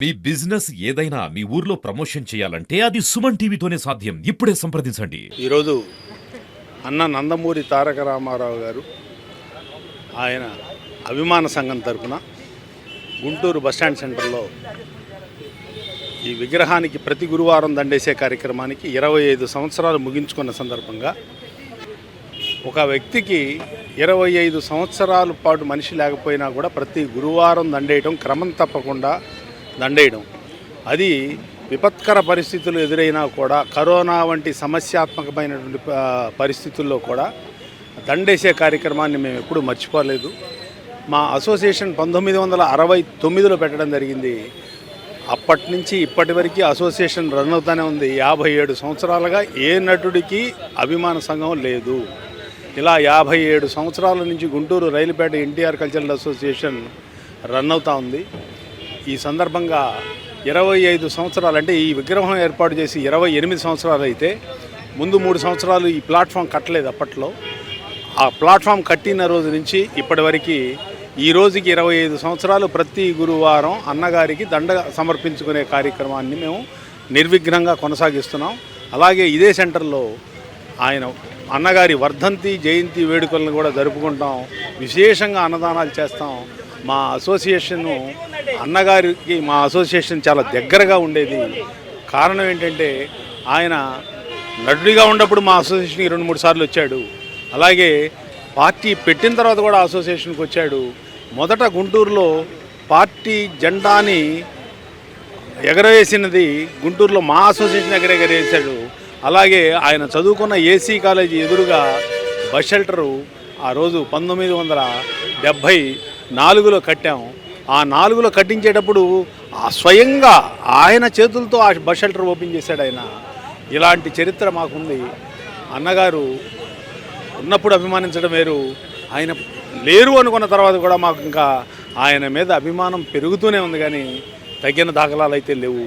మీ business ఏదైనా మీ ఊర్లో promotion చేయాలంటే అది సుమన్ టీవీతోనే సాధ్యం. ఇప్పుడే సంప్రదించండి. ఈరోజు అన్న నందమూరి తారక రామారావు గారు ఆయన అభిమాన సంఘం తరపున గుంటూరు బస్టాండ్ సెంటర్లో ఈ విగ్రహానికి ప్రతి గురువారం దండేసే కార్యక్రమానికి ఇరవై ఐదు సంవత్సరాలు ముగించుకున్న సందర్భంగా ఒక వ్యక్తికి ఇరవై ఐదు సంవత్సరాల పాటు మనిషి లేకపోయినా కూడా ప్రతి గురువారం దండేయడం క్రమం తప్పకుండా దండేయడం. అది విపత్కర పరిస్థితులు ఎదురైనా కూడా కరోనా వంటి సమస్యాత్మకమైనటువంటి పరిస్థితుల్లో కూడా దండేసే కార్యక్రమాన్ని మేము ఎప్పుడూ మర్చిపోలేదు. మా అసోసియేషన్ పంతొమ్మిది వందల అరవై తొమ్మిదిలో పెట్టడం జరిగింది. అప్పటి నుంచి ఇప్పటి వరకు అసోసియేషన్ రన్ అవుతూనే ఉంది. యాభై ఏడు సంవత్సరాలుగా ఏ నటుడికి అభిమాన సంఘం లేదు. ఇలా యాభై ఏడు సంవత్సరాల నుంచి Guntur Railpet NTR cultural association run అవుతూ ఉంది. ఈ సందర్భంగా ఇరవై ఐదు సంవత్సరాలు అంటే ఈ విగ్రహం ఏర్పాటు చేసి ఇరవై ఎనిమిది సంవత్సరాలు అయితే ముందు మూడు సంవత్సరాలు ఈ ప్లాట్ఫామ్ కట్టలేదు అప్పట్లో. ఆ ప్లాట్ఫామ్ కట్టిన రోజు నుంచి ఇప్పటివరకు ఈ రోజుకి ఇరవై ఐదు సంవత్సరాలు ప్రతి గురువారం అన్నగారికి దండ సమర్పించుకునే కార్యక్రమాన్ని మేము నిర్విఘ్నంగా కొనసాగిస్తున్నాం. అలాగే ఇదే సెంటర్లో ఆయన అన్నగారి వర్ధంతి జయంతి వేడుకలను కూడా జరుపుకుంటాం. విశేషంగా అన్నదానాలు చేస్తాం. మా అసోసియేషను అన్నగారికి మా అసోసియేషన్ చాలా దగ్గరగా ఉండేది. కారణం ఏంటంటే ఆయన నటుడిగా ఉన్నప్పుడు మా అసోసియేషన్కి రెండు మూడు సార్లు వచ్చాడు. అలాగే పార్టీ పెట్టిన తర్వాత కూడా అసోసియేషన్కి వచ్చాడు. మొదట గుంటూరులో పార్టీ జెండాని ఎగరవేసినది గుంటూరులో మా అసోసియేషన్ దగ్గర ఎగరేసాడు అలాగే ఆయన చదువుకున్న ఏసీ కాలేజీ ఎదురుగా బస్ షెల్టరు ఆ రోజు పంతొమ్మిది వందల డెబ్భై నాలుగులో కట్టాం ఆ నాలుగులో కట్టించేటప్పుడు స్వయంగా ఆయన చేతులతో ఆ బస్ షెల్టర్ ఓపెన్ చేశాడు ఆయన. ఇలాంటి చరిత్ర మాకుంది. అన్నగారు ఉన్నప్పుడు అభిమానించడం వేరు. ఆయన లేరు అనుకున్న తర్వాత కూడా మాకు ఇంకా ఆయన మీద అభిమానం పెరుగుతూనే ఉంది కానీ తగిన దాఖలాలు అయితే లేవు.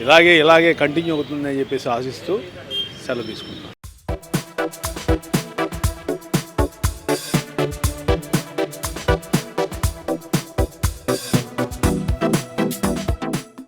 ఇలాగే ఇలాగే కంటిన్యూ అవుతుందని చెప్పేసి ఆశిస్తూ సెలవు తీసుకుంటాం